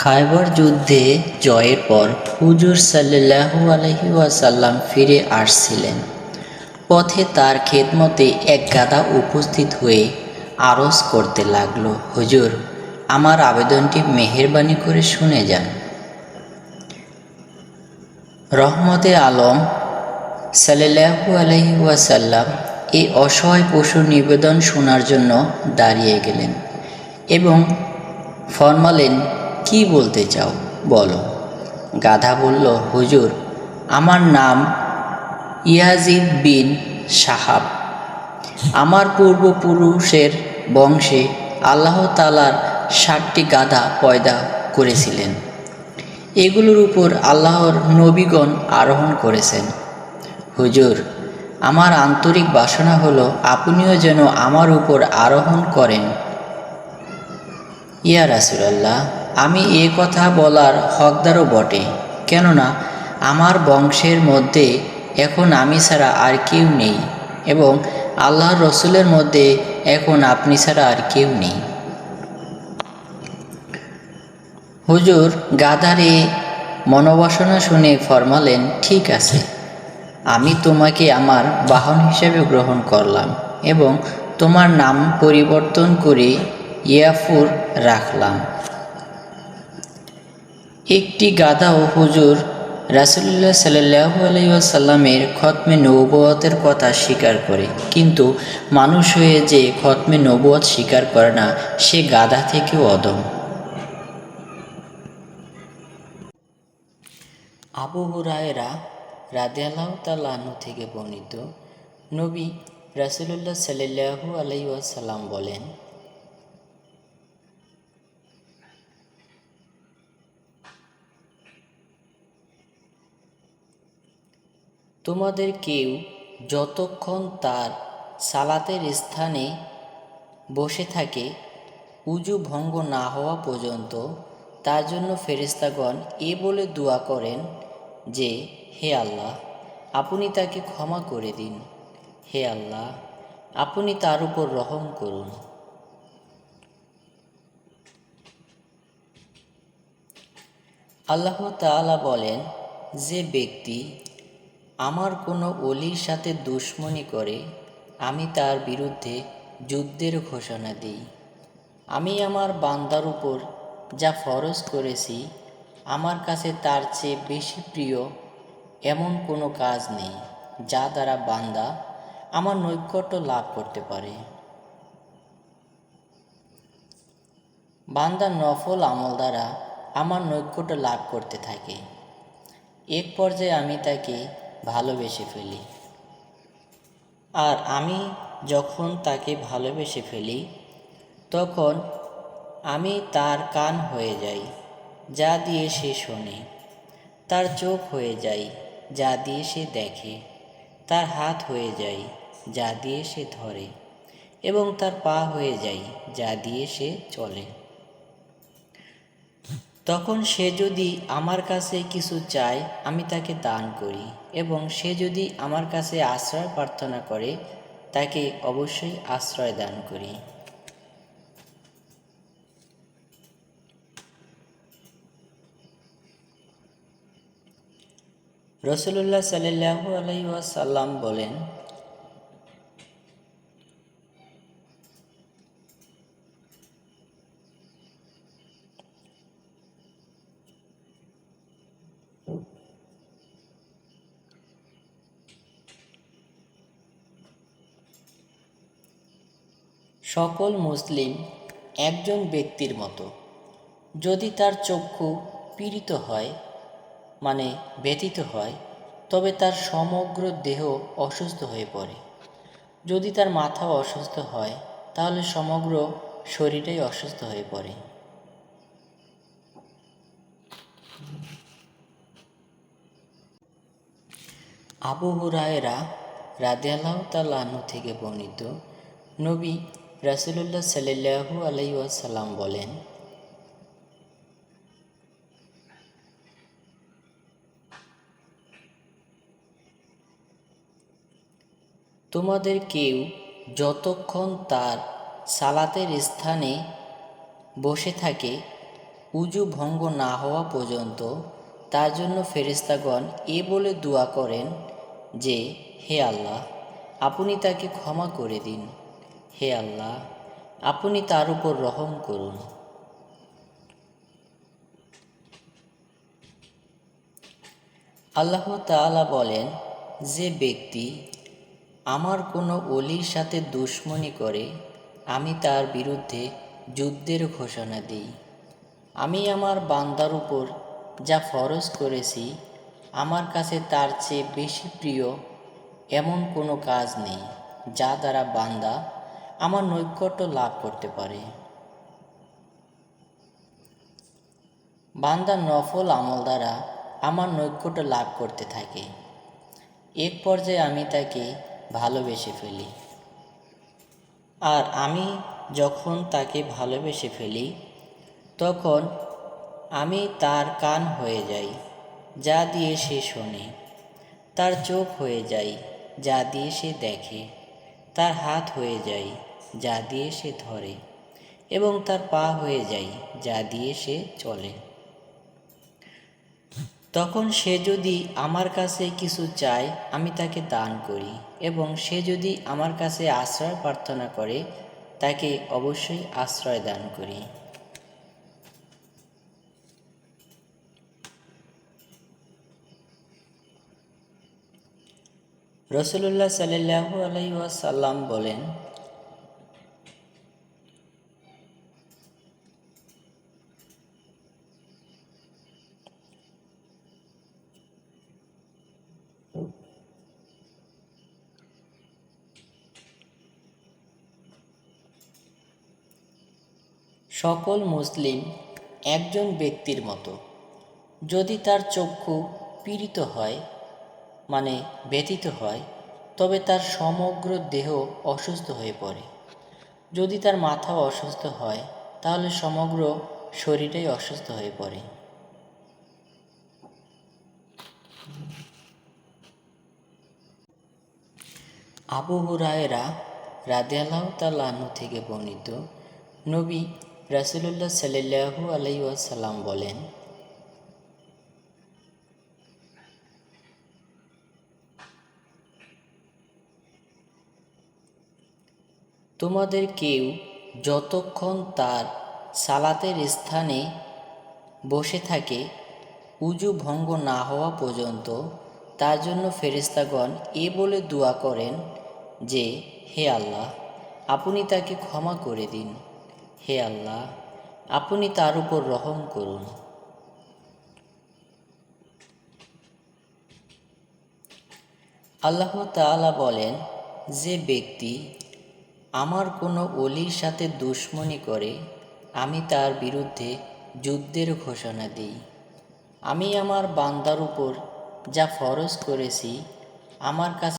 খায়বর যুদ্ধে জয়ের পর হুজুর সাল্লাল্লাহু আলহি ওয়াসাল্লাম ফিরে আসছিলেন। পথে তার খেদমতে এক গাদা উপস্থিত হয়ে আরজ করতে লাগল, হুজুর, আমার আবেদনটি মেহেরবানি করে শুনে যান। রহমতে আলম সাল্লাহু আলহি ওয়াসাল্লাম এই অসহায় পশুর নিবেদন শোনার জন্য দাঁড়িয়ে গেলেন এবং ফরমালেন কি বলতে চাও? বলো। গাধা বলল, হুজুর, আমার নাম ইয়াজিদ বিন সাহাব। আমার পূর্বপুরুষের বংশে আল্লাহ তালার ষাটটি গাধা পয়দা করেছিলেন। এগুলোর উপর আল্লাহর নবীগণ আরোহণ করেছেন। হুজুর, আমার আন্তরিক বাসনা হলো, আপনিও যেন আমার উপর আরোহণ করেন। ইয়া রাসুলাল্লাহ আমি এ কথা বলার হকদারও বটে, কেননা আমার বংশের মধ্যে এখন আমি ছাড়া আর কেউ নেই এবং আল্লাহর রসুলের মধ্যে এখন আপনি ছাড়া আর কেউ নেই। হুজুর গাধার মনোবাসনা শুনে ফরমালেন, ঠিক আছে, আমি তোমাকে আমার বাহন হিসেবে গ্রহণ করলাম এবং তোমার নাম পরিবর্তন করে ইয়াফুর রাখলাম। একটি গাধা ও হুজুর রাসুল্লাহ সাল্লাহ আলাইসাল্লামের খতমে নৌবতের কথা স্বীকার করে। কিন্তু মানুষ হয়ে যে খতমে নবুয়ত স্বীকার করে না, সে গাধা থেকেও অদম। আবু হুরায়রা রাদিয়াল্লাহ তাল্লাহ্ন থেকে বর্ণিত নবী রাসুলুল্লাহ সাল্লাহু আলাইসাল্লাম বলেন তোমাদের কেউ যতক্ষণ তার সালাতের স্থানে বসে থাকে, উজু ভঙ্গ না হওয়া পর্যন্ত তার জন্য ফেরিস্তাগণ এ বলে দোয়া করেন যে, হে আল্লাহ, আপনি তাকে ক্ষমা করে দিন। হে আল্লাহ, আপনি তার উপর রহম করুন। আল্লাহ তাআলা বলেন, যে ব্যক্তি আমার কোনো অলির সাথে দুশ্মনী করে, আমি তার বিরুদ্ধে যুদ্ধের ঘোষণা দিই। আমি আমার বান্দার উপর যা ফরজ করেছি, আমার কাছে তার চেয়ে বেশি প্রিয় এমন কোনো কাজ নেই, যা দ্বারা বান্দা আমার নৈকট্য লাভ করতে পারে। বান্দা নফল আমল দ্বারা আমার নৈকট্য লাভ করতে থাকে। এক পর্যায়ে আমি তাকে ভালোবেসে ফেলি। আর আমি যখন তাকে ভালোবেসে ফেলি, তখন আমি তার কান হয়ে যাই, যা দিয়ে সে শোনে। তার চোখ হয়ে যাই, যা দিয়ে সে দেখে। তার হাত হয়ে যাই, যা দিয়ে সে ধরে। এবং তার পা হয়ে যাই, যা দিয়ে সে চলে। তখন সে যদি আমার কাছে কিছু চায়, আমি তাকে দান করি। এবং সে যদি আমার কাছে আশ্রয় প্রার্থনা করে, তাকে অবশ্যই আশ্রয় দান করি। রসুল্লাহ সাল্লাহ আলাইসাল্লাম বলেন সকল মুসলিম একজন ব্যক্তির মতো। যদি তার চক্ষু পীড়িত হয় মানে ব্যথিত হয়, তবে তার সমগ্র দেহ অসুস্থ হয়ে পড়ে। যদি তার মাথাও অসুস্থ হয়, তাহলে সমগ্র শরীরটাই অসুস্থ হয়ে পড়ে। আবু হুরায়রা রাদিয়াল্লাহ তাল্লাহ্ন থেকে বর্ণিত নবী রাসুলুল্লাহ সাল্লাহু আলাইসাল্লাম বলেন, তোমাদের কেউ যতক্ষণ তার সালাতের স্থানে বসে থাকে, উজু ভঙ্গ না হওয়া পর্যন্ত তার জন্য ফেরেস্তাগণ এ বলে দোয়া করেন যে, হে আল্লাহ, আপনি তাকে ক্ষমা করে দিন। হে আল্লাহ, আপনি তার উপর রহম করুন। আল্লাহ তাআলা বলেন, যে ব্যক্তি আমার কোনো অলির সাথে দুশ্মনী করে, আমি তার বিরুদ্ধে যুদ্ধের ঘোষণা দিই। আমি আমার বান্দার উপর যা ফরজ করেছি, আমার কাছে তার চেয়ে বেশি প্রিয় এমন কোনো কাজ নেই, যা দ্বারা বান্দা আমার নৈকট্য লাভ করতে পারে। বান্দা নফল আমল দ্বারা আমার নৈকট্য লাভ করতে থাকে। এক পর্যায়ে আমি তাকে ভালোবেসে ফেলি। আর আমি যখন তাকে ভালোবেসে ফেলি, তখন আমি তার কান হয়ে যাই, যা দিয়ে সে শোনে। তার চোখ হয়ে যাই যা দিয়ে সে দেখে। তার হাত হয়ে যাই যা দিয়ে সে ধরে এবং তার পা হয়ে যায়, যা দিয়ে সে চলে। তখন সে যদি আমার কাছে কিছু চায়, আমি তাকে দান করি এবং সে যদি আমার কাছে আশ্রয় প্রার্থনা করে, তাকে অবশ্যই আশ্রয় দান করি। রসুল্লাহ সাল্লাহু আলাই ওয়াসাল্লাম বলেন সকল মুসলিম একজন ব্যক্তির মতো। যদি তার চক্ষু পীড়িত হয় মানে ব্যথিত হয়, তবে তার সমগ্র দেহ অসুস্থ হয়ে পড়ে। যদি তার মাথা অসুস্থ হয়, তাহলে সমগ্র শরীরটাই অসুস্থ হয়ে পড়ে। আবু হুরায়রা রাদিয়াল্লাহ তাল্লাহ্ন থেকে বর্ণিত নবী রাসুলুল্লাহ সাল্লাহু আলাইসাল্লাম বলেন, তোমাদের কেউ যতক্ষণ তার সালাতের স্থানে বসে থাকে, উজু ভঙ্গ না হওয়া পর্যন্ত, তার জন্য ফেরিস্তাগণ এ বলে দোয়া করেন যে, হে আল্লাহ, আপনি তাকে ক্ষমা করে দিন। হে আল্লাহ, আপনি তার উপর রহম করুন। আল্লাহ তাআলা বলেন, যে ব্যক্তি আমার কোনো অলির সাথে দুশ্মনী করে, আমি তার বিরুদ্ধে যুদ্ধের ঘোষণা দিই। আমি আমার বান্দার উপর যা ফরজ করেছি, আমার কাছে